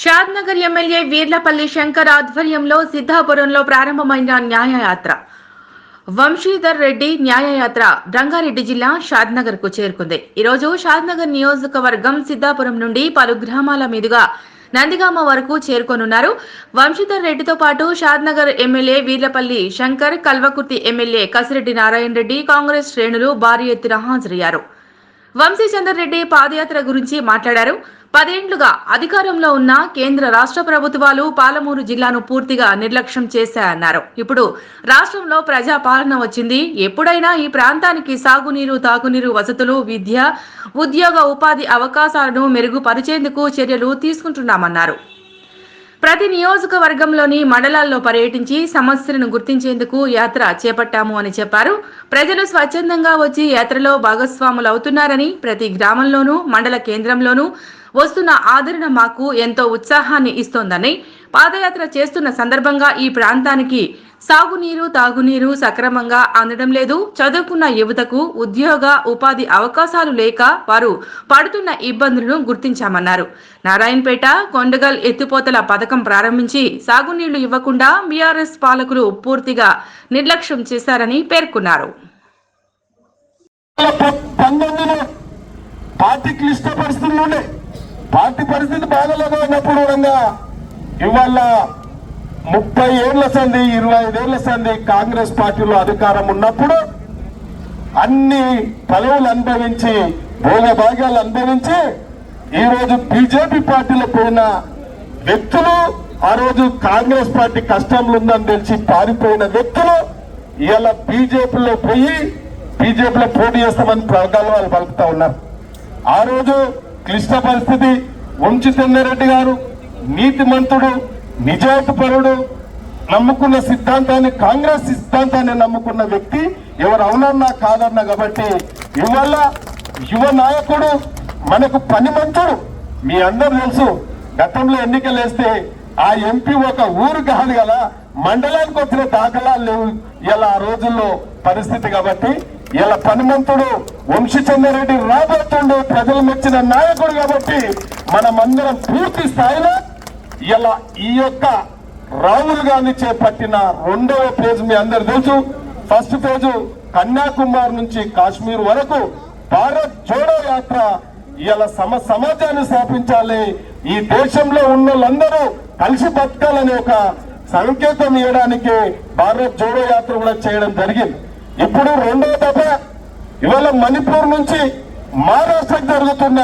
Shadnagar MLA Veerlapalli Shankar ఆధ్వర్యంలో సిద్ధాపురంలో ప్రారంభమైన న్యాయయాత్ర. వంశీధర్ రెడ్డి న్యాయయాత్ర రంగారెడ్డి జిల్లా షాద్నగర్కు చేరుకుంది. ఈరోజు షాద్నగర్ నియోజకవర్గం సిద్ధాపురం నుండి పలు గ్రామాల మీదుగా నందిగామ వరకు చేరుకోనున్నారు. వంశీధర్ రెడ్డితో పాటు షాద్నగర్ ఎమ్మెల్యే వీర్లపల్లి శంకర్ కల్వకుర్తి ఎమ్మెల్యే కసిరెడ్డి నారాయణ రెడ్డి కాంగ్రెస్ శ్రేణులు భారీ ఎత్తున హాజరయ్యారు. వంశీచందర్ రెడ్డి పాదయాత్ర గురించి మాట్లాడారు. పదేండ్లుగా అధికారంలో ఉన్న కేంద్ర రాష్ట్ర ప్రభుత్వాలు పాలమూరు జిల్లాను పూర్తిగా నిర్లక్ష్యం చేశాయన్నారు. ఇప్పుడు రాష్ట్రంలో ప్రజా పాలన వచ్చింది. ఎప్పుడైనా ఈ ప్రాంతానికి సాగునీరు తాగునీరు వసతులు విద్య ఉద్యోగ ఉపాధి అవకాశాలను మెరుగుపరిచేందుకు చర్యలు తీసుకుంటున్నామన్నారు. ప్రతి నియోజకవర్గంలోని మండలాల్లో పర్యటించి సమస్యలను గుర్తించేందుకు యాత్ర చేపట్టాము అని చెప్పారు. ప్రజలు స్వచ్ఛందంగా వచ్చి యాత్రలో భాగస్వాములు అవుతున్నారని ప్రతి గ్రామంలోనూ మండల కేంద్రంలోనూ వస్తున్న ఆదరణ మాకు ఎంతో ఉత్సాహాన్ని ఇస్తోందని పాదయాత్ర చేస్తున్న సందర్భంగా ఈ ప్రాంతానికి సాగునీరు తాగునీరు సక్రమంగా అందడం లేదు. చదువుకున్న యువతకు ఉద్యోగ ఉపాధి అవకాశాలు లేక వారు పడుతున్న ఇబ్బందులను గుర్తించామన్నారు. నారాయణపేట కొండగల్ ఎత్తిపోతల పథకం ప్రారంభించి సాగునీళ్ళు ఇవ్వకుండా బీఆర్ఎస్ పాలకులు పూర్తిగా నిర్లక్ష్యం చేశారని పేర్కొన్నారు. పరిస్థితులు ఉండే. పార్టీ పరిస్థితి బాధలుగా ఉన్నప్పుడు కూడా ఇవాళ ముప్పై ఏళ్ళ సంది ఇరవై ఐదేళ్ళ సంది కాంగ్రెస్ పార్టీలో అధికారం ఉన్నప్పుడు అన్ని పదవులు అనుభవించి భోగభాగ్యాలు అనుభవించి ఈరోజు బీజేపీ పార్టీలో పోయిన వ్యక్తులు ఆ రోజు కాంగ్రెస్ పార్టీ కష్టంలో ఉందని తెలిసి పారిపోయిన వ్యక్తులు ఇలా బీజేపీలో పోయి బీజేపీలో పోటీ చేస్తామని ప్రగల్భాలు పలుకుతా ఉన్నారు. ఆ రోజు క్లిష్ట పరిస్థితి వంచి చెన్నారెడ్డి గారు నీతిమంతుడు నిజాయితీపరుడు నమ్ముకున్న సిద్ధాంతాన్ని కాంగ్రెస్ సిద్ధాంతాన్ని నమ్ముకున్న వ్యక్తి ఎవరు అవునన్నా కాదన్నా కాబట్టి ఇవాళ యువ నాయకుడు మనకు పని మంతుడు మీ అందరు తెలుసు గతంలో ఎన్నికలు వేస్తే ఆ ఎంపీ ఒక ఊరు కాదు కదా మండలానికి వచ్చిన దాఖలాలు లేవు. ఇలా ఆ రోజుల్లో పరిస్థితి కాబట్టి ఇలా పనిమంతుడు వంశీచంద్రరెడ్డి రాబోతుండే ప్రజలు మెచ్చిన నాయకుడు కాబట్టి మనమందరం పూర్తి స్థాయిలో ఇలా ఈ యొక్క రాహుల్ గాంధీ చేపట్టిన రెండవ పేజ్ మీ అందరు తెలుసు. ఫస్ట్ పేజు కన్యాకుమారి నుంచి కాశ్మీర్ వరకు భారత్ జోడో యాత్ర ఇలా సమ సమాజాన్ని స్థాపించాలి. ఈ దేశంలో ఉన్న వాళ్ళందరూ కలిసి బతకాలనే ఒక సంకేతం ఇవ్వడానికి భారత్ జోడో యాత్ర కూడా చేయడం జరిగింది. ఇప్పుడు రెండవ ఇవాళ మణిపూర్ నుంచి మహారాష్ట్రకు జరుగుతున్న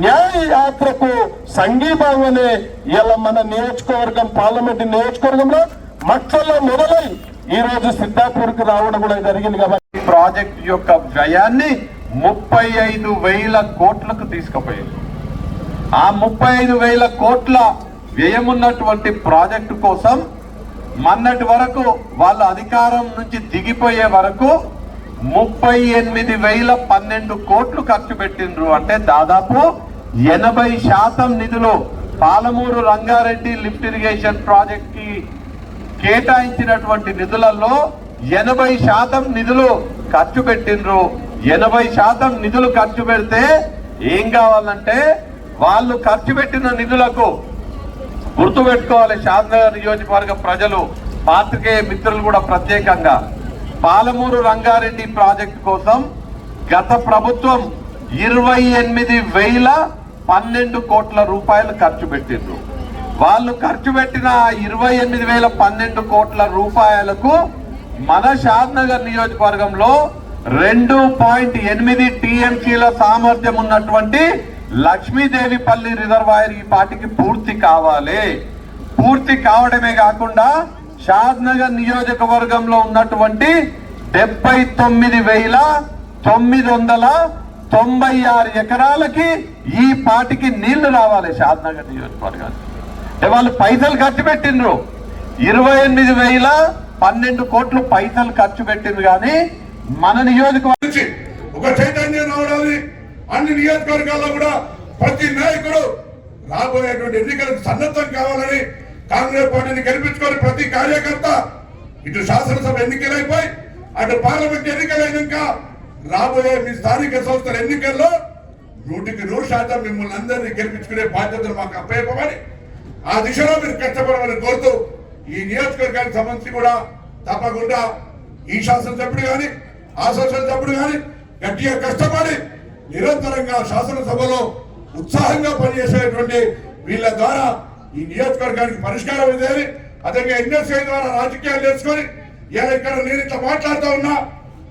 న్యాయ యాత్రకు సంఘీభావం అనే ఇలా మన నియోజకవర్గం పార్లమెంట్ నియోజకవర్గంలో మచ్చల్లో మొదలై ఈ రోజు సిద్ధాపూర్కు రావడం కూడా జరిగింది కాబట్టి ప్రాజెక్ట్ యొక్క వ్యయాన్ని ముప్పై ఐదు వేల కోట్లకు తీసుకుపోయింది ఆ ముప్పై ఐదు వేల కోట్ల వ్యయమున్నటువంటి ప్రాజెక్టు కోసం మొన్నటి వరకు వాళ్ళ అధికారం నుంచి దిగిపోయే వరకు ముప్పై ఎనిమిది వేల పన్నెండు కోట్లు ఖర్చు పెట్టిండ్రు. అంటే దాదాపు ఎనభై శాతం నిధులు పాలమూరు రంగారెడ్డి లిఫ్ట్ ఇరిగేషన్ ప్రాజెక్ట్కి కేటాయించినటువంటి నిధులలో ఎనభై శాతం నిధులు ఖర్చు పెట్టిండ్రు. ఎనభై శాతం నిధులు ఖర్చు పెడితే ఏం కావాలంటే వాళ్ళు ఖర్చు పెట్టిన నిధులకు గుర్తుపెట్టుకోవాలి. శాంతనగర్ నియోజకవర్గ ప్రజలు పాత్రికేయ మిత్రులు కూడా ప్రత్యేకంగా. పాలమూరు రంగారెడ్డి ప్రాజెక్టు కోసం గత ప్రభుత్వం ఇరవై ఎనిమిది వేల పన్నెండు కోట్ల రూపాయలు ఖర్చు పెట్టిండ్రు. వాళ్ళు ఖర్చు పెట్టిన ఇరవై ఎనిమిది వేల పన్నెండు కోట్ల రూపాయలకు మన షాద్నగర్ నియోజకవర్గంలో రెండు పాయింట్ ఎనిమిది టీఎంసీల సామర్థ్యం ఉన్నటువంటి లక్ష్మీదేవిపల్లి రిజర్వాయర్ ఈ పాటికి పూర్తి కావాలి. పూర్తి కావడమే కాకుండా షాద్ నగర్ నియోజకవర్గంలో ఉన్నటువంటి డెబ్బై తొమ్మిది వేల తొమ్మిది వందల తొంభై ఆరు ఎకరాలకి ఈ పాటికి నీళ్ళు రావాలి షాద్ నగర్ నియోజకవర్గానికి వాళ్ళు పైసలు ఖర్చు పెట్టిండ్రు. ఇరవై ఎనిమిది వేల పన్నెండు కోట్లు పైసలు ఖర్చు పెట్టింది కానీ మన నియోజకవర్గం ఒక చైతన్యం రావడానికి అన్ని నియోజకవర్గాల్లో కూడా ప్రతి నాయకుడు రాబోయేటువంటి ఎన్నికలకు సన్నద్ధం కావాలని కాంగ్రెస్ పార్టీని గెలిపించుకొని ప్రతి కార్యకర్త ఇటు శాసనసభ ఎన్నికలైపోయి అటు పార్లమెంట్ ఎన్నికలైనాక రాబోయే మీ స్థానిక సంస్థల ఎన్నికల్లో నూటికి నూరు శాతం మిమ్మల్ని అందరినీ గెలిపించుకునే బాధ్యతలు మాకు అప్పయపమని ఆ దిశలో మీరు కష్టపడమని కోరుతూ ఈ నియోజకవర్గానికి సంబంధించి కూడా తప్పకుండా ఈ శాసనసభ్యుడు కానీ ఆ శాసనసభ్యుడు కానీ గట్టిగా కష్టపడి నిరంతరంగా శాసనసభలో ఉత్సాహంగా పనిచేసేటువంటి వీళ్ళ ద్వారా ఈ నియోజకవర్గానికి పరిష్కారం ఇదేని అదే ఎన్ఎస్ఐ ద్వారా రాజకీయాలు నేర్చుకొని ఇలా ఇక్కడ నేను ఇట్లా మాట్లాడుతూ ఉన్నా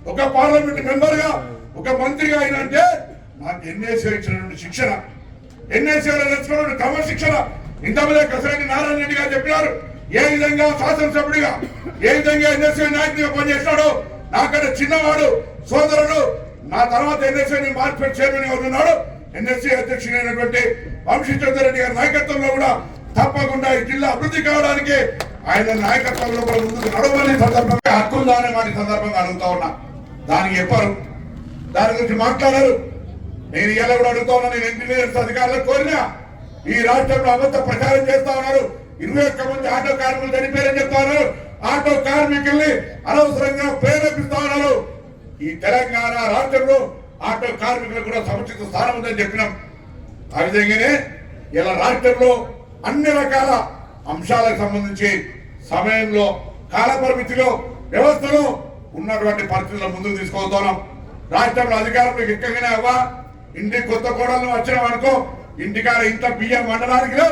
ఒక పార్లమెంట్ మెంబర్గా ఒక మంత్రిగా అయినంటే నాకు ఎన్ఎస్ఐ ఇచ్చినటువంటి శిక్షణ ఎన్ఎస్ఏలో నేర్చుకున్న క్రమశిక్షణ ఇంతమంది కసిరెడ్డి నారాయణ రెడ్డి గారు చెప్పినారు ఏ విధంగా శాసనసభ్యుడిగా ఏ విధంగా ఎన్ఎస్ఏ నాయకుడిగా పనిచేస్తాడు నాకంటే చిన్నవాడు సోదరుడు నా తర్వాత ఎన్ఎస్ఐని మార్కెట్ చైర్మన్గా ఉన్నాడు ఎన్ఎస్సీ అధ్యక్షుడైనటువంటి వంశీ రెడ్డి గారి నాయకత్వంలో కూడా తప్పకుండా ఈ జిల్లా అభివృద్ధి కావడానికి ఆయన నాయకత్వంలో ముందుకు నడవని సందర్భంగా హక్కుందా అనే సందర్భంగా అడుగుతా ఉన్నా. దానికి చెప్పారు. దాని గురించి మాట్లాడారు. నేను ఇలా కూడా అడుగుతా ఉన్నా. నేను ఇంజనీర్స్ అధికారులకు కోరినా ఈ రాష్ట్రంలో అబద్ధ ప్రచారం చేస్తా ఉన్నారు. ఇరవై ఒక్క మంది ఆటో కార్మికులు చనిపోయారని చెప్తా ఉన్నారు. ఆటో కార్మికుల్ని అనవసరంగా ప్రేరేపిస్తా ఉన్నారు. ఈ తెలంగాణ రాష్ట్రంలో ఆటో కార్మికులకు కూడా సముచిత స్థానం ఉందని చెప్పినాం. ఆ విధంగానే ఇలా రాష్ట్రంలో అన్ని రకాల అంశాలకు సంబంధించి సమయంలో కాలపరిమితిలో వ్యవస్థను ఉన్నటువంటి పరిస్థితుల ముందుకు తీసుకుపోతున్నాం రాష్ట్రంలో అధికారంలోకి ఎక్కగానే అవ్వా. ఇంటికి కొత్త కోడలు వచ్చినాం అనుకో ఇంటికాడ ఇంత బియ్యం వండడానికి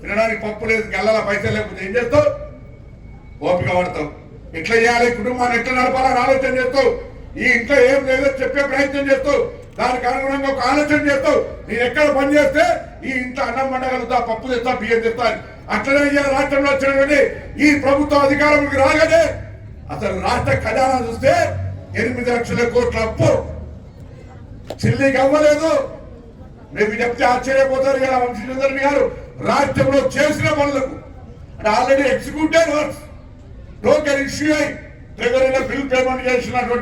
తినడానికి పప్పు లేదు గల్లల పైసలు లేకపోతే ఏం చేస్తావు? ఓపిక పడతావు. ఎట్లా చేయాలి? కుటుంబాన్ని ఎట్లా నడపాలని ఆలోచన చేస్తావు? ఈ ఇంట్లో ఏం లేదో చెప్పే ప్రయత్నం చేస్తావు. దానికి అనుగుణంగా ఒక ఆలోచన చేస్తావు. నేను ఎక్కడ పని చేస్తే ఈ ఇంట్లో అన్నం వండగలుగుతా పప్పు తెస్తా బియ్యం తెస్తా అని. అట్లనే ఇవాళ రాష్ట్రంలో వచ్చినటువంటి ఈ ప్రభుత్వ అధికారంలోకి రాగానే అసలు రాష్ట్ర ఖజానా చూస్తే ఎనిమిది లక్షల కోట్ల అప్పు. చెల్లికి అవ్వలేదు. మేము చెప్తే ఆశ్చర్యపోతారు కదా వంశీచంద్రన్ గారు. రాష్ట్రంలో చేసిన పనులకు. అంటే already executed works token issue అయి ట్రెజరీలో బిల్ పేమెంట్ చేసినటువంటి